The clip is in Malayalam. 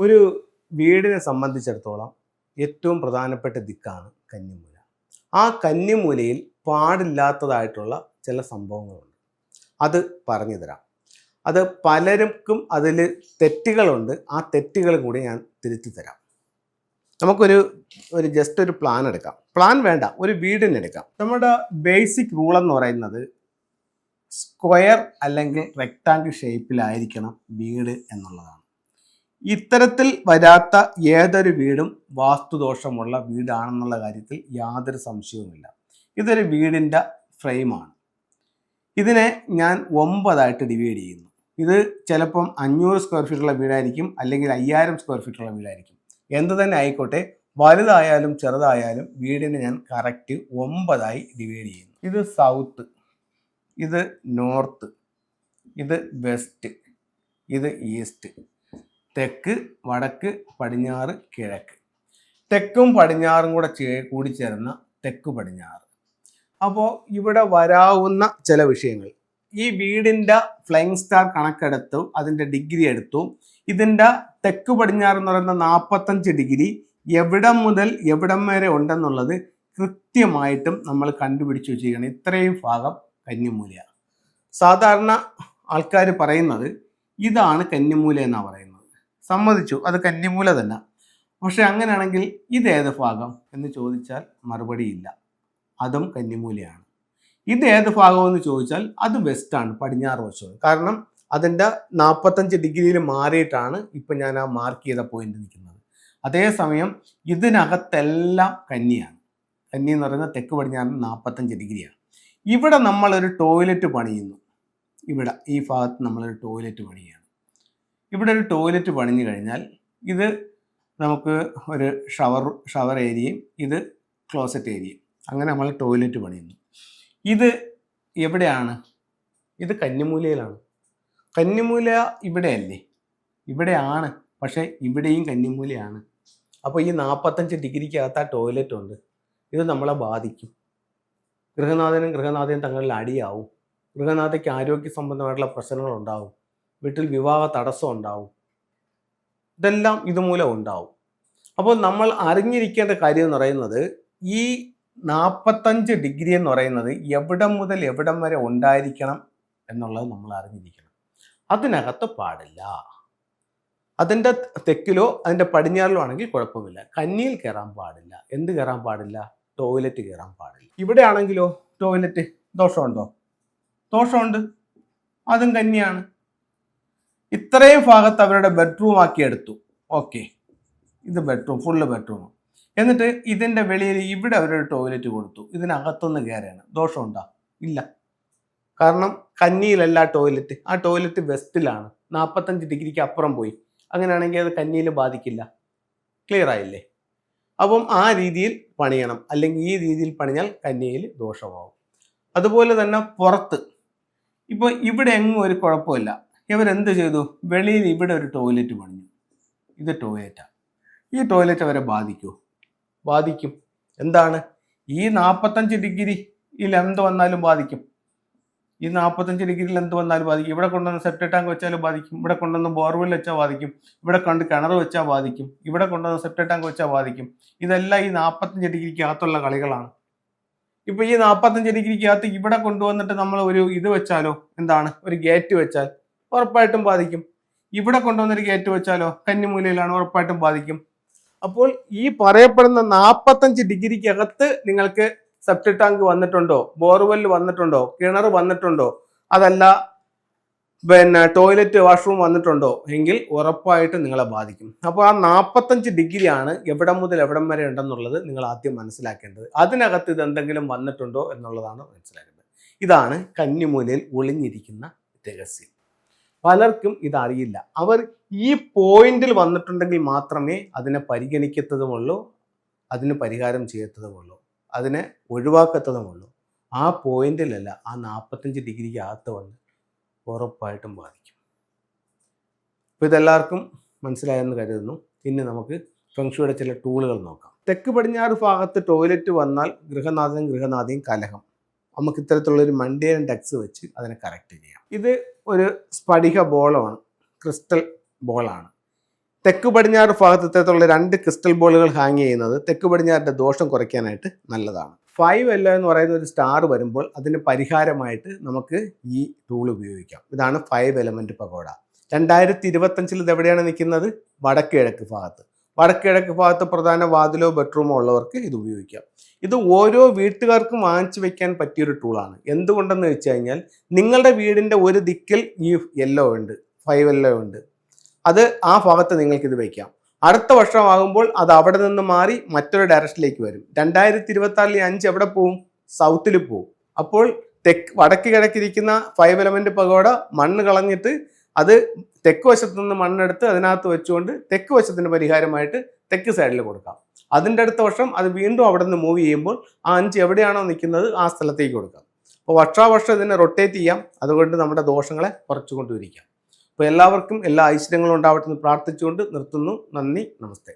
ഒരു വീടിനെ സംബന്ധിച്ചിടത്തോളം ഏറ്റവും പ്രധാനപ്പെട്ട ദിക്കാണ് കന്നിമൂല. ആ കന്നിമൂലയിൽ പാടില്ലാത്തതായിട്ടുള്ള ചില സംഭവങ്ങളുണ്ട്. അത് പറഞ്ഞു തരാം. അത് പലർക്കും അതിൽ തെറ്റുകളുണ്ട്. ആ തെറ്റുകളും കൂടി ഞാൻ തിരുത്തി തരാം. നമുക്കൊരു ഒരു ജസ്റ്റ് ഒരു പ്ലാൻ എടുക്കാം. പ്ലാൻ വേണ്ട ഒരു വീടിന് എടുക്കാം. നമ്മുടെ ബേസിക് റൂൾ എന്ന് പറയുന്നത് സ്ക്വയർ അല്ലെങ്കിൽ റെക്റ്റാങ്കിൾ ഷേപ്പിലായിരിക്കണം വീട് എന്നുള്ളതാണ്. ഇത്തരത്തിൽ വരാത്ത ഏതൊരു വീടും വാസ്തുദോഷമുള്ള വീടാണെന്നുള്ള കാര്യത്തിൽ യാതൊരു സംശയവുമില്ല. ഇതൊരു വീടിന്റെ ഫ്രെയിമാണ്. ഇതിനെ ഞാൻ ഒമ്പതായിട്ട് ഡിവൈഡ് ചെയ്യുന്നു. ഇത് ചിലപ്പം അഞ്ഞൂറ് സ്ക്വയർ ഫീറ്റുള്ള വീടായിരിക്കും അല്ലെങ്കിൽ അയ്യായിരം സ്ക്വയർ ഫീറ്റുള്ള വീടായിരിക്കും. എന്ത് തന്നെ ആയിക്കോട്ടെ വലുതായാലും ചെറുതായാലും വീടിനെ ഞാൻ കറക്റ്റ് ഒമ്പതായി ഡിവൈഡ് ചെയ്യുന്നു. ഇത് സൗത്ത് ഇത് നോർത്ത് ഇത് വെസ്റ്റ് ഇത് ഈസ്റ്റ്. തെക്ക് വടക്ക് പടിഞ്ഞാറ് കിഴക്ക്. തെക്കും പടിഞ്ഞാറും കൂടെ ചേ കൂടിച്ചേർന്ന തെക്ക് പടിഞ്ഞാറ്. അപ്പോൾ ഇവിടെ വരാവുന്ന ചില വിഷയങ്ങൾ. ഈ വീടിന്റെ ഫ്ലൈങ് സ്റ്റാർ കണക്കെടുത്തു അതിന്റെ ഡിഗ്രി എടുത്തു ഇതിന്റെ തെക്ക് പടിഞ്ഞാറ് എന്ന് പറയുന്ന നാൽപ്പത്തഞ്ച് ഡിഗ്രി എവിടെ മുതൽ എവിടം വരെ ഉണ്ടെന്നുള്ളത് കൃത്യമായിട്ടും നമ്മൾ കണ്ടുപിടിച്ച് വെച്ചിരിക്കണം ഇത്രയും ഭാഗം കന്നിമൂലയാണ്. സാധാരണ ആൾക്കാർ പറയുന്നത് ഇതാണ് കന്നിമൂല എന്നാണ് പറയുന്നത്. സമ്മതിച്ചു. അത് കന്നിമൂല തന്നെ. പക്ഷെ അങ്ങനെയാണെങ്കിൽ ഇതേത് ഭാഗം എന്ന് ചോദിച്ചാൽ മറുപടിയില്ല. അതും കന്നിമൂലയാണ്. ഇത് ഏത് ഭാഗമെന്ന് ചോദിച്ചാൽ അത് വെസ്റ്റാണ് പടിഞ്ഞാറ് വശം കാരണം അതിന്റെ നാൽപ്പത്തഞ്ച് ഡിഗ്രിയിൽ മാറിയിട്ടാണ് ഇപ്പം ഞാൻ ആ മാർക്ക് ചെയ്ത പോയിന്റ് നിൽക്കുന്നത്. അതേസമയം ഇതിനകത്തെല്ലാം കന്നിയാണ്. കന്നി എന്ന് പറയുന്നത് തെക്ക് പടിഞ്ഞാറ് നാൽപ്പത്തഞ്ച് ഡിഗ്രിയാണ്. ഇവിടെ നമ്മളൊരു ടോയ്ലറ്റ് പണിയുന്നു. ഇവിടെ ഈ ഭാഗത്ത് നമ്മളൊരു ടോയ്ലറ്റ് പണിയാണ്. ഇവിടെ ഒരു ടോയ്ലറ്റ് പണിഞ്ഞു കഴിഞ്ഞാൽ ഇത് നമുക്ക് ഒരു ഷവർ ഷവർ ഏരിയയും ഇത് ക്ലോസറ്റ് ഏരിയയും അങ്ങനെ നമ്മൾ ടോയ്ലറ്റ് പണിയുന്നു. ഇത് എവിടെയാണ്? ഇത് കന്നിമൂലയിലാണ്. കന്നിമൂല ഇവിടെയല്ലേ? ഇവിടെയാണ്. പക്ഷേ ഇവിടെയും കന്നിമൂലയാണ്. അപ്പോൾ ഈ നാൽപ്പത്തഞ്ച് ഡിഗ്രിക്കകത്ത് ആ ടോയ്ലറ്റ് ഉണ്ട്. ഇത് നമ്മളെ ബാധിക്കും. ഗൃഹനാഥനും ഗൃഹനാഥനും തങ്ങളിൽ അടിയാവും. ഗൃഹനാഥയ്ക്ക് ആരോഗ്യ സംബന്ധമായിട്ടുള്ള പ്രശ്നങ്ങൾ ഉണ്ടാവും വീട്ടിൽ വിവാഹ തടസ്സം ഉണ്ടാവും. ഇതെല്ലാം ഇതുമൂലം ഉണ്ടാവും. അപ്പോൾ നമ്മൾ അറിഞ്ഞിരിക്കേണ്ട കാര്യം എന്ന് പറയുന്നത് ഈ നാൽപ്പത്തഞ്ച് ഡിഗ്രി എന്ന് പറയുന്നത് എവിടം മുതൽ എവിടം വരെ ഉണ്ടായിരിക്കണം എന്നുള്ളത് നമ്മൾ അറിഞ്ഞിരിക്കണം. അതിനകത്ത് പാടില്ല. അതിന്റെ തെക്കിലോ അതിന്റെ പടിഞ്ഞാറിലോ ആണെങ്കിൽ കുഴപ്പമില്ല. കന്നിയിൽ കയറാൻ പാടില്ല. എന്ത് കയറാൻ പാടില്ല? ടോയ്ലറ്റ് കയറാൻ പാടില്ല. ഇവിടെ ആണെങ്കിലോ ടോയ്ലറ്റ്? ദോഷമുണ്ടോ? ദോഷമുണ്ട്. അതും കന്നിയാണ്. ഇത്രയും ഭാഗത്ത് അവരുടെ ബെഡ്റൂം ആക്കി എടുത്തു. ഓക്കെ ഇത് ബെഡ്റൂം ഫുള്ള് ബെഡ്റൂം എന്നിട്ട് ഇതിന്റെ വെളിയിൽ ഇവിടെ അവരൊരു ടോയ്ലറ്റ് കൊടുത്തു. ഇതിനകത്തുനിന്ന് കയറിയാണ് ദോഷമുണ്ടോ ഇല്ല. കാരണം കന്നിയിലല്ല ടോയ്ലറ്റ് ആ ടോയ്ലറ്റ് വെസ്റ്റിലാണ് നാൽപ്പത്തഞ്ച് ഡിഗ്രിക്ക് അപ്പുറം പോയി. അങ്ങനെയാണെങ്കിൽ അത് കന്നിയിൽ ബാധിക്കില്ല. ക്ലിയർ ആയില്ലേ? അപ്പം ആ രീതിയിൽ പണിയണം. അല്ലെങ്കിൽ ഈ രീതിയിൽ പണിഞ്ഞാൽ കന്നിയിൽ ദോഷമാവും. അതുപോലെ തന്നെ പുറത്ത്. ഇപ്പോൾ ഇവിടെ എങ്ങും ഒരു കുഴപ്പമില്ല. ഇവരെന്ത് ചെയ്തു? വെളിയിൽ ഇവിടെ ഒരു ടോയ്ലറ്റ് പണിഞ്ഞു. ഇത് ടോയ്ലറ്റാണ് ഈ ടോയ്ലറ്റ് അവരെ ബാധിക്കുമോ ബാധിക്കും. എന്താണ്? ഈ നാൽപ്പത്തഞ്ച് ഡിഗ്രിയിൽ എന്ത് വന്നാലും ബാധിക്കും. ഈ നാൽപ്പത്തഞ്ച് ഡിഗ്രിയിൽ എന്ത് വന്നാലും ബാധിക്കും. ഇവിടെ കൊണ്ടുവന്ന് സെപ്റ്റ് ടാങ്ക് വെച്ചാലും ബാധിക്കും. ഇവിടെ കൊണ്ടുവന്ന് ബോർവെൽ വെച്ചാൽ ബാധിക്കും. ഇവിടെ കൊണ്ട് കിണർ വെച്ചാൽ ബാധിക്കും. ഇവിടെ കൊണ്ടുവന്ന് സെപ്റ്റ് ടാങ്ക് വെച്ചാൽ ബാധിക്കും. ഇതെല്ലാം ഈ നാൽപ്പത്തഞ്ച് ഡിഗ്രിക്ക് അകത്തുള്ള കളികളാണ്. ഇപ്പൊ ഈ നാൽപ്പത്തഞ്ച് ഡിഗ്രിക്കകത്ത് ഇവിടെ കൊണ്ടുവന്നിട്ട് നമ്മൾ ഒരു ഇത് വെച്ചാലോ? എന്താണ്? ഒരു ഗേറ്റ് വെച്ചാൽ ഉറപ്പായിട്ടും ബാധിക്കും. ഇവിടെ കൊണ്ടുവന്നൊരു കയറ്റി വെച്ചാലോ കന്നിമൂലയിലാണ് ഉറപ്പായിട്ടും ബാധിക്കും. അപ്പോൾ ഈ പറയപ്പെടുന്ന നാൽപ്പത്തഞ്ച് ഡിഗ്രിക്കകത്ത് നിങ്ങൾക്ക് സെപ്റ്റി ടാങ്ക് വന്നിട്ടുണ്ടോ ബോർവെൽ വന്നിട്ടുണ്ടോ കിണർ വന്നിട്ടുണ്ടോ അതല്ല പിന്നെ ടോയ്ലറ്റ് വാഷ്റൂം വന്നിട്ടുണ്ടോ എങ്കിൽ ഉറപ്പായിട്ടും നിങ്ങളെ ബാധിക്കും. അപ്പോൾ ആ നാൽപ്പത്തഞ്ച് ഡിഗ്രിയാണ് എവിടെ മുതൽ എവിടെ വരെ ഉണ്ടെന്നുള്ളത് നിങ്ങൾ ആദ്യം മനസ്സിലാക്കേണ്ടത്. അതിനകത്ത് ഇത് എന്തെങ്കിലും വന്നിട്ടുണ്ടോ എന്നുള്ളതാണ് മനസ്സിലാക്കേണ്ടത്. ഇതാണ് കന്നിമൂലയിൽ ഒളിഞ്ഞിരിക്കുന്ന രഹസ്യം. പലർക്കും ഇതറിയില്ല. അവർ ഈ പോയിന്റിൽ വന്നിട്ടുണ്ടെങ്കിൽ മാത്രമേ അതിനെ പരിഗണിക്കത്തതുമുള്ളൂ അതിന് പരിഹാരം ചെയ്യത്തതുമുള്ളൂ അതിനെ ഒഴിവാക്കത്തതുമുള്ളൂ. ആ പോയിന്റിലല്ല ആ നാൽപ്പത്തഞ്ച് ഡിഗ്രിക്ക് അകത്ത് വന്ന് ഉറപ്പായിട്ടും ബാധിക്കും. അപ്പോൾ ഇതെല്ലാവർക്കും മനസ്സിലായെന്ന് കരുതുന്നു. ഇനി നമുക്ക് ഫെങ്ഷുയുടെ ചില ടൂളുകൾ നോക്കാം. തെക്ക് പടിഞ്ഞാറ് ഭാഗത്ത് ടോയ്ലറ്റ് വന്നാൽ ഗൃഹനാഥനും ഗൃഹനാഥയും കലഹം. നമുക്ക് ഇത്തരത്തിലുള്ളൊരു മണ്ടിയൻ ഡക്സ് വെച്ച് അതിനെ കറക്റ്റ് ചെയ്യാം. ഇത് ഒരു സ്ഫടിക ബോളാണ് ക്രിസ്റ്റൽ ബോളാണ് തെക്ക് പടിഞ്ഞാറ് ഭാഗത്ത് ഇത്തരത്തിലുള്ള രണ്ട് ക്രിസ്റ്റൽ ബോളുകൾ ഹാങ് ചെയ്യുന്നത് തെക്ക് പടിഞ്ഞാറിന്റെ ദോഷം കുറയ്ക്കാനായിട്ട് നല്ലതാണ്. ഫൈവ് എല്ലോ എന്ന് പറയുന്ന ഒരു സ്റ്റാർ വരുമ്പോൾ അതിന് പരിഹാരമായിട്ട് നമുക്ക് ഈ ടൂൾ ഉപയോഗിക്കാം. ഇതാണ് ഫൈവ് എലമെന്റ് പകോട രണ്ടായിരത്തി ഇരുപത്തഞ്ചിൽ ഇത് എവിടെയാണ് നിൽക്കുന്നത്? വടക്ക് കിഴക്ക് ഭാഗത്ത്. വടക്ക് കിഴക്ക് ഭാഗത്ത് പ്രധാന വാതിലോ ബെഡ്റൂമോ ഉള്ളവർക്ക് ഇത് ഉപയോഗിക്കാം. ഇത് ഓരോ വീട്ടുകാർക്കും വാങ്ങിച്ചു വെക്കാൻ പറ്റിയൊരു ടൂളാണ് എന്തുകൊണ്ടെന്ന് വെച്ച് കഴിഞ്ഞാൽ നിങ്ങളുടെ വീടിന്റെ ഒരു ദിക്കിൽ ഈ യെല്ലോ ഉണ്ട് ഫൈവ് യെല്ലോ ഉണ്ട്. അത് ആ ഭാഗത്ത് നിങ്ങൾക്കിത് വയ്ക്കാം അടുത്ത വർഷമാകുമ്പോൾ അത് അവിടെ നിന്ന് മാറി മറ്റൊരു ഡയറക്ഷനിലേക്ക് വരും. രണ്ടായിരത്തി ഇരുപത്തി അഞ്ച് എവിടെ പോവും? സൗത്തിൽ പോവും. അപ്പോൾ തെക്ക് വടക്ക് കിഴക്കിരിക്കുന്ന ഫൈവ് എലമെന്റ് പകോട മണ്ണ് കളഞ്ഞിട്ട് അത് തെക്ക് വശത്തു നിന്ന് മണ്ണെടുത്ത് അതിനകത്ത് വെച്ചുകൊണ്ട് തെക്ക് വശത്തിന് പരിഹാരമായിട്ട് തെക്ക് സൈഡിൽ കൊടുക്കാം. അതിന്റെ അടുത്ത വർഷം അത് വീണ്ടും അവിടെ നിന്ന് മൂവ് ചെയ്യുമ്പോൾ ആ അഞ്ച് എവിടെയാണോ നിൽക്കുന്നത് ആ സ്ഥലത്തേക്ക് കൊടുക്കാം. അപ്പോൾ വർഷാവർഷം ഇതിനെ റൊട്ടേറ്റ് ചെയ്യാം. അതുകൊണ്ട് നമ്മുടെ ദോഷങ്ങളെ കുറച്ചുകൊണ്ടിരിക്കാം അപ്പോൾ എല്ലാവർക്കും എല്ലാ ഐശ്വര്യങ്ങളും ഉണ്ടാവട്ടെ എന്ന് പ്രാർത്ഥിച്ചുകൊണ്ട് നിർത്തുന്നു. നന്ദി നമസ്തേ.